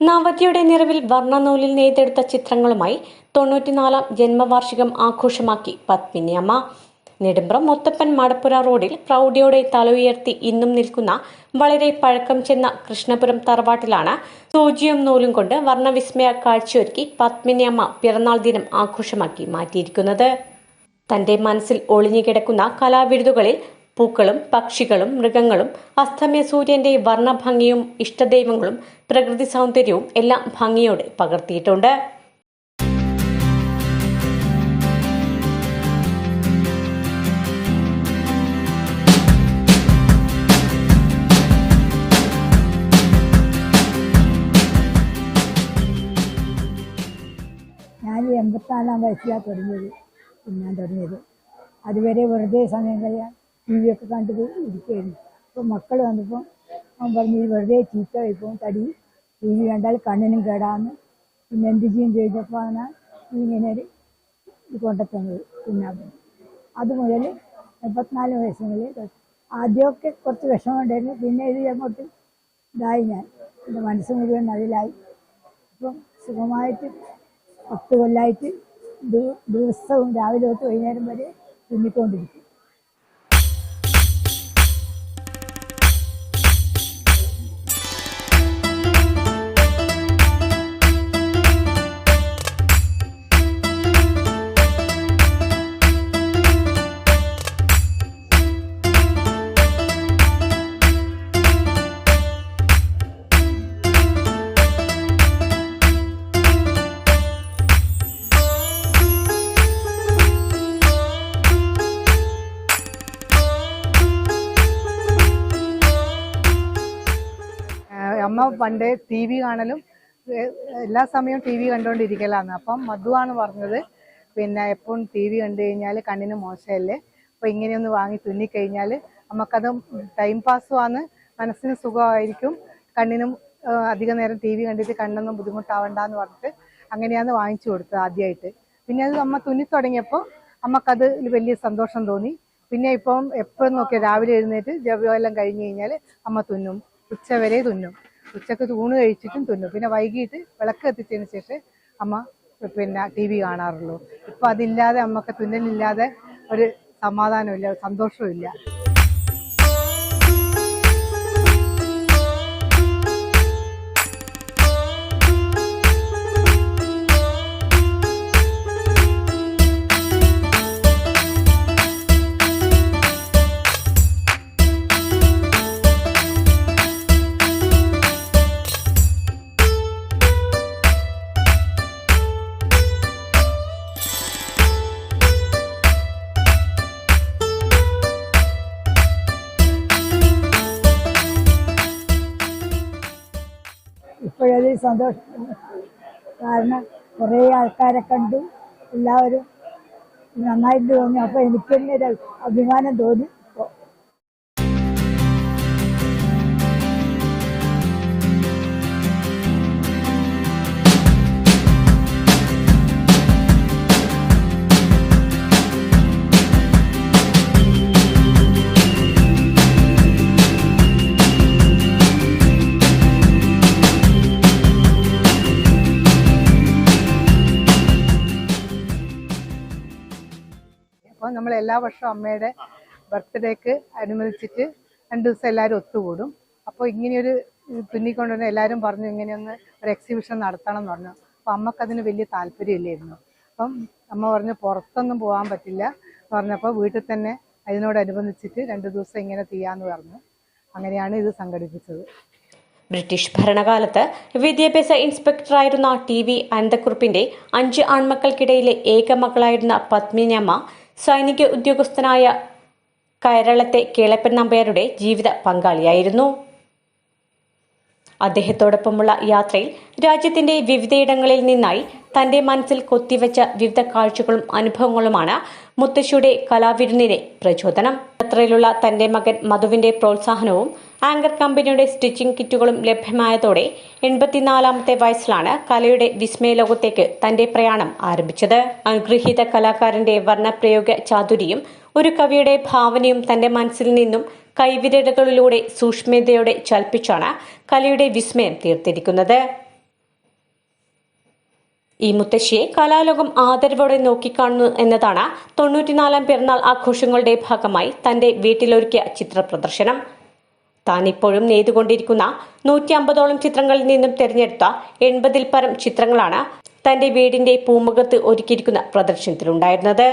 നവതിയുടെ നിറവിൽ വർണനൂലിൽ നെയ്തെടുത്ത ചിത്രങ്ങളുമായി തൊണ്ണൂറ്റിനാലാം ജന്മവാർഷികം ആഘോഷമാക്കി പത്മിനിയമ്മ നെടുമ്പ്രം മുത്തപ്പൻ മടപ്പുര റോഡിൽ പ്രൗഢിയോടെ തല ഉയർത്തി ഇന്നും നിൽക്കുന്ന വളരെ പഴക്കം ചെന്ന കൃഷ്ണപുരം തറവാട്ടിലാണ് സൂചിയും നൂലും കൊണ്ട് വർണവിസ്മയ കാഴ്ചയൊരുക്കി പത്മിനിയമ്മ പിറന്നാൾ ദിനം ആഘോഷമാക്കി മാറ്റിയിരിക്കുന്നത്. തന്റെ മനസ്സിൽ ഒളിഞ്ഞുകിടക്കുന്ന കലാവിരുതുകളിൽ പൂക്കളും പക്ഷികളും മൃഗങ്ങളും അസ്തമയ സൂര്യന്റെ വർണഭംഗിയും ഇഷ്ടദൈവങ്ങളും പ്രകൃതി സൗന്ദര്യവും എല്ലാം ഭംഗിയോടെ പകർത്തിയിട്ടുണ്ട്. ഞാൻ എൺപത്തിനാലാം വയസ്സിലാണ് തുടങ്ങിയത്. തിന്നാൻ തുടങ്ങിയത്. അതുവരെ വെറുതെ സമയം കഴിയാൻ ടി വി ഒക്കെ കണ്ടത് ഇരിക്കുകയായിരുന്നു. അപ്പോൾ മക്കൾ വന്നപ്പോൾ അവൻ പറഞ്ഞു "ഇത് വെറുതെ ചീത്ത കഴിക്കും തടി. ടി വി കണ്ടാൽ കണ്ണിനും കേടാന്ന്. പിന്നെ എന്ത് ചെയ്യും ചോദിച്ചപ്പോൾ ആണ് ഇങ്ങനെ ഒരു കൊണ്ടുത്തന്നത് വേണ്ടി അത് മുതൽ എൺപത്തിനാല് വയസ്സ് മുതൽ ആദ്യമൊക്കെ കുറച്ച് വിഷമമുണ്ടായിരുന്നു പിന്നെ ഇത് അങ്ങോട്ട് ഇതായി ഞാൻ. എന്റെ മനസ്സ് മുഴുവൻ അതിലായി ഇപ്പം സുഖമായിട്ട് പത്ത് കൊല്ലായിട്ട് ദിവസവും രാവിലെ തൊട്ട് വൈകുന്നേരം വരെ തുന്നിക്കൊണ്ടിരിക്കും. അമ്മ പണ്ട് ടി വി കാണലും എല്ലാ സമയവും ടി വി കണ്ടുകൊണ്ടിരിക്കലാണ് അപ്പം മധുവാണ് പറഞ്ഞത് പിന്നെ എപ്പോഴും ടി വി കണ്ടു കഴിഞ്ഞാൽ കണ്ണിന് മോശമല്ലേ? അപ്പോൾ ഇങ്ങനെയൊന്ന് വാങ്ങി തുന്നിക്കഴിഞ്ഞാൽ നമുക്കത് ടൈം പാസ്സുമാണ് മനസ്സിന് സുഖമായിരിക്കും. കണ്ണിനും അധിക നേരം ടി വി കണ്ടിട്ട് കണ്ണൊന്നും ബുദ്ധിമുട്ടാവണ്ടെന്ന് പറഞ്ഞിട്ട് അങ്ങനെയാണ് വാങ്ങിച്ചു കൊടുത്തത് ആദ്യമായിട്ട് പിന്നെ അത് അമ്മ തുന്നി തുടങ്ങിയപ്പോൾ അമ്മക്കത് വലിയ സന്തോഷം തോന്നി. പിന്നെ ഇപ്പം എപ്പോഴും നോക്കിയാൽ രാവിലെ എഴുന്നേറ്റ് ജപമെല്ലാം കഴിഞ്ഞ് കഴിഞ്ഞാൽ അമ്മ തുന്നും ഉച്ച വരെ തുന്നും. ഉച്ചയ്ക്ക് തൂണ് കഴിച്ചിട്ടും തിന്നും. പിന്നെ വൈകിട്ട് വിളക്ക് കത്തിച്ചതിന് ശേഷം അമ്മ പിന്നെ ടി വി കാണാറുള്ളൂ. ഇപ്പം അതില്ലാതെ അമ്മയ്ക്ക് തുന്നലില്ലാതെ ഒരു സമാധാനമില്ല സന്തോഷവും ഇല്ല ഇപ്പോഴത് സന്തോഷം. കാരണം കുറേ ആൾക്കാരെ കണ്ടു. എല്ലാവരും നന്നായിട്ട് തോന്നി. അപ്പോൾ എനിക്ക് തന്നെ ഒരു അഭിമാനം തോന്നി. അപ്പോൾ നമ്മൾ എല്ലാ വർഷവും അമ്മയുടെ ബർത്ത്ഡേക്ക് അനുവദിച്ചിട്ട് രണ്ട് ദിവസം എല്ലാവരും ഒത്തുകൂടും. അപ്പോൾ ഇങ്ങനെയൊരു തുന്നിക്കൊണ്ടു തുന്നിക്കൊണ്ടുവന്ന് എല്ലാവരും പറഞ്ഞു ഇങ്ങനെയൊന്ന് ഒരു എക്സിബിഷൻ നടത്തണം എന്ന് പറഞ്ഞു. അപ്പോൾ അമ്മക്കതിന് വലിയ താല്പര്യമില്ലായിരുന്നു. അപ്പം അമ്മ പറഞ്ഞു പുറത്തൊന്നും പോകാൻ പറ്റില്ല എന്ന് പറഞ്ഞപ്പോൾ വീട്ടിൽ തന്നെ അതിനോടനുബന്ധിച്ചിട്ട് രണ്ട് ദിവസം ഇങ്ങനെ ചെയ്യാമെന്ന് പറഞ്ഞു. അങ്ങനെയാണ് ഇത് സംഘടിപ്പിച്ചത്. ബ്രിട്ടീഷ് ഭരണകാലത്ത് വിദ്യാഭ്യാസ ഇൻസ്പെക്ടറായിരുന്ന ടി വി അനന്തക്കുറുപ്പിന്റെ അഞ്ച് ആൺമക്കൾക്കിടയിലെ ഏക മകളായിരുന്ന പത്മിനിയമ്മ സൈനിക ഉദ്യോഗസ്ഥനായ കേരളത്തെ കേളപ്പൻ നമ്പ്യാരുടെ ജീവിത പങ്കാളിയായിരുന്നു. അദ്ദേഹത്തോടൊപ്പമുള്ള യാത്രയിൽ രാജ്യത്തിന്റെ വിവിധയിടങ്ങളിൽ നിന്നായി തന്റെ മനസ്സിൽ കൊത്തിവെച്ച വിവിധ കാഴ്ചകളും അനുഭവങ്ങളുമാണ് മുത്തശ്ശിയുടെ കലാവിരുന്നിനെ പ്രചോദനം. യാത്രയിലുള്ള തന്റെ മകൻ മധുവിന്റെ പ്രോത്സാഹനവും ആങ്കർ കമ്പനിയുടെ സ്റ്റിച്ചിംഗ് കിറ്റുകളും ലഭ്യമായതോടെ എൺപത്തിനാലാമത്തെ വയസ്സിലാണ് കലയുടെ വിസ്മയ ലോകത്തേക്ക് തന്റെ പ്രയാണം ആരംഭിച്ചത്. അനുഗ്രഹീത കലാകാരന്റെ വർണപ്രയോഗ ചാതുരിയും ഒരു കവിയുടെ ഭാവനയും തന്റെ മനസ്സിൽ നിന്നും കൈവിരലുകളിലൂടെ സൂക്ഷ്മതയോടെ ചലിപ്പിച്ചാണ് കലയുടെ വിസ്മയം തീർത്തിരിക്കുന്നത്. ഈ മുത്തശ്ശിയെ കലാലോകം ആദരവോടെ നോക്കിക്കാണുന്നു എന്നതാണ് തൊണ്ണൂറ്റിനാലാം പിറന്നാൾ ആഘോഷങ്ങളുടെ ഭാഗമായി തന്റെ വീട്ടിലൊരുക്കിയ ചിത്ര പ്രദർശനം താൻ ഇപ്പോഴും നെയ്തുകൊണ്ടിരിക്കുന്ന നൂറ്റി അമ്പതോളം ചിത്രങ്ങളിൽ നിന്നും തിരഞ്ഞെടുത്ത എൺപതിൽ പരം ചിത്രങ്ങളാണ് തന്റെ വീടിന്റെ പൂമുഖത്ത് ഒരുക്കിയിരിക്കുന്ന പ്രദർശനത്തിലുണ്ടായിരുന്നത്.